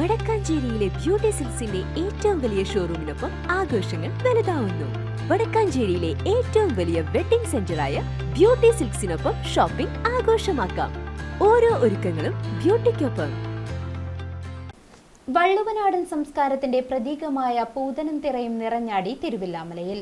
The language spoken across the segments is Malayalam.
വടക്കാഞ്ചേരിയിലെ ബ്യൂട്ടി സിൽസിന്റെ ഏറ്റവും വലിയ ഷോറൂമിനൊപ്പം ആഘോഷങ്ങൾ വലുതാവുന്നു. വടക്കാഞ്ചേരിയിലെ ഏറ്റവും വലിയ വെഡിംഗ് സെന്ററായ ബ്യൂട്ടി സിൽക്സിനൊപ്പം ഷോപ്പിംഗ് ആഘോഷമാക്കാം. ഓരോ ഒരുക്കങ്ങളും ബ്യൂട്ടിക്കൊപ്പം വള്ളുവനാടൻ സംസ്കാരത്തിന്റെ പ്രതീകമായ പൂതനം തിറയും നിറഞ്ഞാടി തിരുവില്ലാമലയിൽ.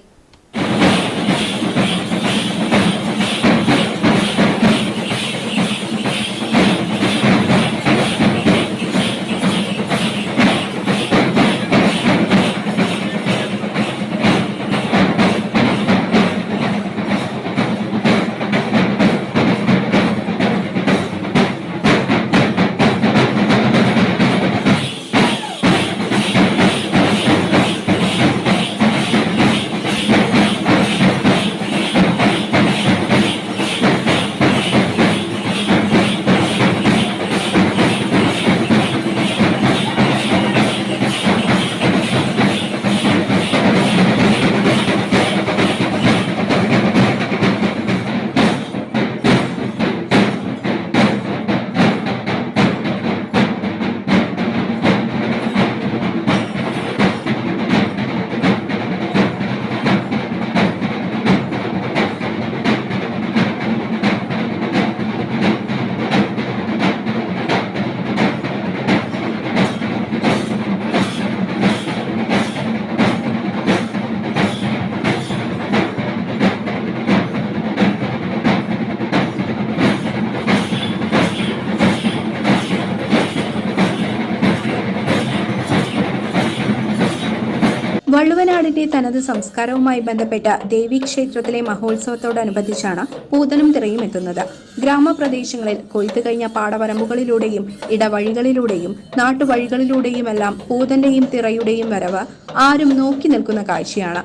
വള്ളുവനാടിന്റെ തനത് സംസ്കാരവുമായി ബന്ധപ്പെട്ട ദേവീക്ഷേത്രത്തിലെ മഹോത്സവത്തോടനുബന്ധിച്ചാണ് പൂതനും തിറയും എത്തുന്നത്. ഗ്രാമപ്രദേശങ്ങളിൽ കൊയ്ത്തു കഴിഞ്ഞ പാടവരമ്പുകളിലൂടെയും ഇടവഴികളിലൂടെയും നാട്ടുവഴികളിലൂടെയുമെല്ലാം പൂതന്റെയും തിറയുടെയും വരവ് ആരും നോക്കി നിൽക്കുന്ന കാഴ്ചയാണ്.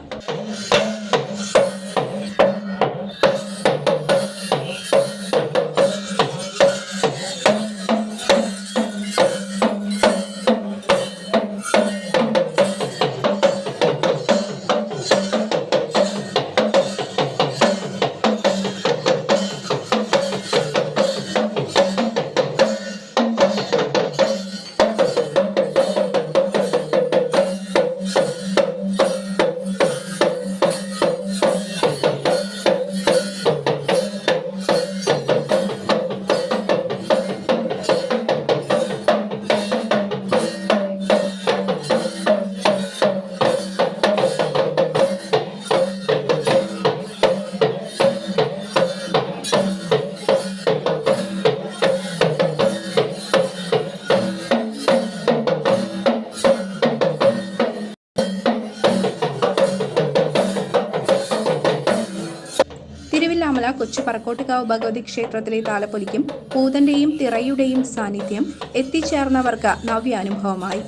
തിരുവില്ലാമല കൊച്ചു പറക്കോട്ടുകാവ് ഭഗവതി ക്ഷേത്രത്തിലെ താലപ്പൊലിക്കും പൂതന്റെയും തിറയുടെയും സാന്നിധ്യം എത്തിച്ചേർന്നവർക്ക് നവ്യാനുഭവമായി.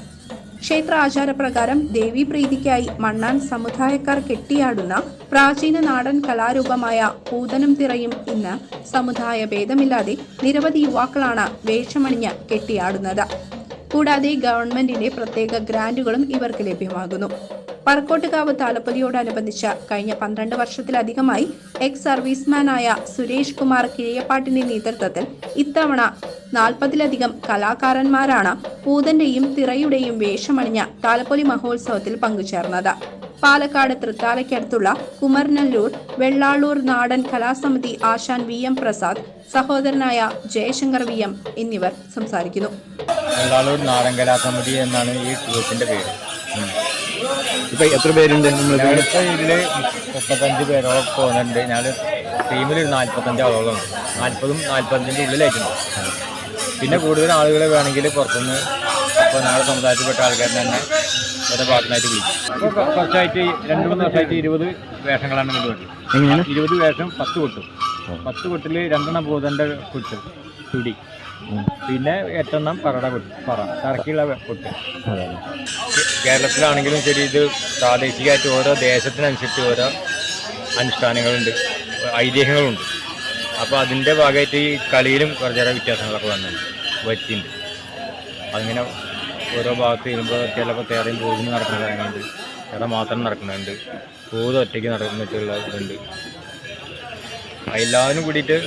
ക്ഷേത്ര ആചാരപ്രകാരം ദേവീപ്രീതിക്കായി മണ്ണാൻ സമുദായക്കാർ കെട്ടിയാടുന്ന പ്രാചീന നാടൻ കലാരൂപമായ പൂതനും തിറയും ഇന്ന് സമുദായ ഭേദമില്ലാതെ നിരവധി യുവാക്കളാണ് വേഷമണിഞ്ഞ് കെട്ടിയാടുന്നത്. കൂടാതെ ഗവൺമെന്റിന്റെ പ്രത്യേക ഗ്രാന്റുകളും ഇവർക്ക് ലഭ്യമാകുന്നു. പറക്കോട്ടുകാവ് താലപ്പൊലിയോടനുബന്ധിച്ച് കഴിഞ്ഞ പന്ത്രണ്ട് വർഷത്തിലധികമായി എക്സ് സർവീസ്മാനായ സുരേഷ് കുമാർ കിഴിയപ്പാട്ടിന്റെ നേതൃത്വത്തിൽ ഇത്തവണ നാൽപ്പതിലധികം കലാകാരന്മാരാണ് പൂതന്റെയും തിറയുടെയും വേഷമണിഞ്ഞ താലപ്പൊലി മഹോത്സവത്തിൽ പങ്കുചേർന്നത്. പാലക്കാട് തൃത്താലയ്ക്കടുത്തുള്ള കുമരനല്ലൂർ വെള്ളാളൂർ നാടൻ കലാസമിതി ആശാൻ വി എം പ്രസാദ് സഹോദരനായ ജയശങ്കർ വി എം എന്നിവർ സംസാരിക്കുന്നു. വെള്ളാളൂർ നാടൻ കലാസമിതി എന്നാണ് ഈ ട്രൂപ്പിന്റെ പേര്. ഇപ്പൊ എത്ര പേരുണ്ട് നമ്മൾ ഞങ്ങളിപ്പോ ഇതിൽ മുപ്പത്തഞ്ച് പേരോളം പോകുന്നുണ്ട്. ഞാൻ ടീമിൽ ഒരു നാല്പത്തഞ്ച് ആളുകളാണ്. നാല്പതും നാല്പത്തഞ്ചിന്റെ ഉള്ളിലായിട്ടുണ്ട്. പിന്നെ കൂടുതൽ ആളുകൾ വേണമെങ്കിൽ പുറത്തുനിന്ന് ഇപ്പോൾ ഞങ്ങളുടെ സമുദായത്തിൽപ്പെട്ട ആൾക്കാരെ തന്നെ ഓരോ ഭാഗത്തിനായിട്ട് വിളിക്കും. അപ്പോൾ കുറച്ചായിട്ട് രണ്ട് മൂന്ന് വർഷമായിട്ട് ഇരുപത് വേഷങ്ങളാണ് നമ്മൾ വേണ്ടത് ഇരുപത് വേഷം പത്ത് കൊട്ടും. പത്ത് കൊട്ടിൽ രണ്ടെണ്ണം ബോധന്റെ കുട്ടി. തുടി പിന്നെ എട്ടെണ്ണം പറട കൊട്ട് പറ കറക്കിയുള്ള കൊട്ട്. കേരളത്തിലാണെങ്കിലും ശരി ഇത് പ്രാദേശികമായിട്ട് ഓരോ ദേശത്തിനനുസരിച്ച് ഓരോ അനുഷ്ഠാനങ്ങളുണ്ട് ഐതിഹ്യങ്ങളുണ്ട്. അപ്പോൾ അതിന്റെ ഭാഗമായിട്ട് ഈ കളിയിലും കുറച്ചേറെ വ്യത്യാസങ്ങളൊക്കെ വന്നിട്ടുണ്ട് വരുത്തിയിട്ടുണ്ട് അങ്ങനെ ഓരോ ഭാഗത്ത് വരുമ്പോൾ ചിലപ്പോൾ തേറയും പൂജിന് നടക്കുന്ന കാര്യങ്ങളുണ്ട് ചില മാത്രം നടക്കുന്നുണ്ട് പൂത ഒറ്റയ്ക്ക് നടക്കുന്നിട്ടുള്ള ഇതുണ്ട്. എല്ലാവരും കൂടിയിട്ട്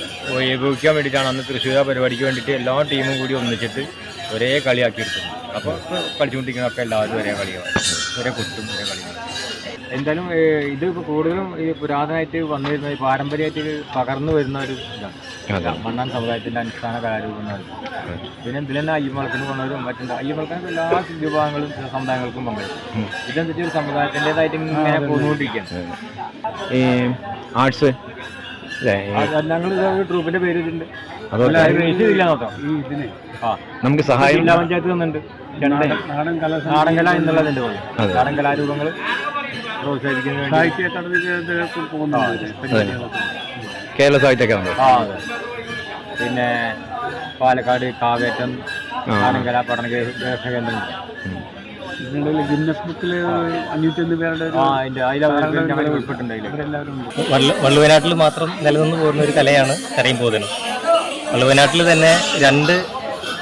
ഏകോപിക്കാൻ വേണ്ടിയിട്ടാണ് അന്ന് തൃശ്ശൂർ ആ പരിപാടിക്ക് വേണ്ടിയിട്ട് എല്ലാ ടീമും കൂടി ഒന്നിച്ചിട്ട് ഒരേ കളിയാക്കി എടുക്കുന്നത് അപ്പോൾ കളിച്ചുകൊണ്ടിരിക്കുന്നതൊക്കെ എല്ലാവരും ഒരേ കളിയാണ്. ഒരേ കൊട്ടും ഒരേ കളിയാണ് എന്തായാലും ഇത് ഇപ്പോൾ കൂടുതലും ഈ പുരാതനമായിട്ട് വന്നിരുന്ന പാരമ്പര്യമായിട്ട് പകർന്നു വരുന്ന ഒരു ഇതാണ്. മണ്ണാൻ സമുദായത്തിന്റെ അടിസ്ഥാന കലാരൂപങ്ങൾ പിന്നെ ഇതിൽ തന്നെ അയ്യമ്പളത്തിന് പോകുന്നവരും മറ്റുണ്ട് അയ്യമ്പളത്തിന് എല്ലാ വിഭാഗങ്ങളും സമുദായങ്ങൾക്കും പങ്കെടുക്കും ഇതെന്തൊരു സമുദായത്തിന്റെതായിട്ട് ഇങ്ങനെ പോന്നുകൊണ്ടിരിക്കുകയാണ്. ഈ ആർട്സ്? ട്രൂപ്പിന്റെ പേര് നമുക്ക് സഹായം ജില്ലാ പഞ്ചായത്ത് തന്നിട്ടുണ്ട്. നാടൻ കല എന്നുള്ളതിന്റെ പോലെ. നാടൻ കലാരൂപങ്ങൾ അതെ. കേരള സാഹിത്യ അക്കാദമി പിന്നെ പാലക്കാട് കാവേറ്റം. നാടൻ കലാ പഠന ഗവേഷണ കേന്ദ്രം ഗിന്നസ് ബുക്കിൽ അഞ്ഞൂറ്റൊന്ന് പേരുടെ വള്ളുവനാട്ടിൽ മാത്രം നിലനിന്ന് പോകുന്ന ഒരു കലയാണ് കരയും പോതനും. വള്ളുവനാട്ടിൽ തന്നെ രണ്ട്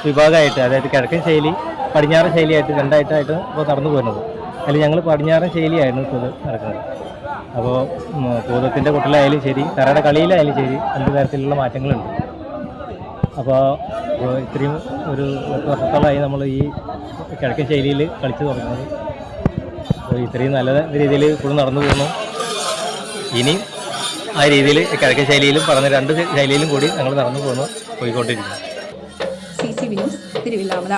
വിഭാഗമായിട്ട് അതായത് കിഴക്കൻ ശൈലി പടിഞ്ഞാറൻ ശൈലിയായിട്ട് രണ്ടായിട്ടായിട്ട് ഇപ്പോൾ നടന്നു പോരുന്നത്. അതിൽ ഞങ്ങൾ പടിഞ്ഞാറൻ ശൈലിയായിരുന്നു ഇപ്പോൾ നടക്കുന്നത്. അപ്പോൾ പൂതത്തിന്റെ കുട്ടിലായാലും ശരി കരയുടെ കളിയിലായാലും ശരി രണ്ട് തരത്തിലുള്ള മാറ്റങ്ങളുണ്ട്. അപ്പോൾ ഇത്രയും ഒരു പത്ത് വർഷത്തോളമായി നമ്മൾ ഈ കിഴക്കൻ ശൈലിയിൽ കളിച്ചു തുടങ്ങുന്നത്. അപ്പോൾ ഇത്രയും നല്ല രീതിയിൽ ഇപ്പോഴും നടന്നു പോകുന്നു. ഇനി ആ രീതിയിൽ കിഴക്കൻ ശൈലിയിലും പറഞ്ഞ രണ്ട് ശൈലിയിലും കൂടി ഞങ്ങൾ നടന്നു പോകുന്നു. പോയിക്കൊണ്ടിരിക്കുന്നു. തിരുവില്ലാമല.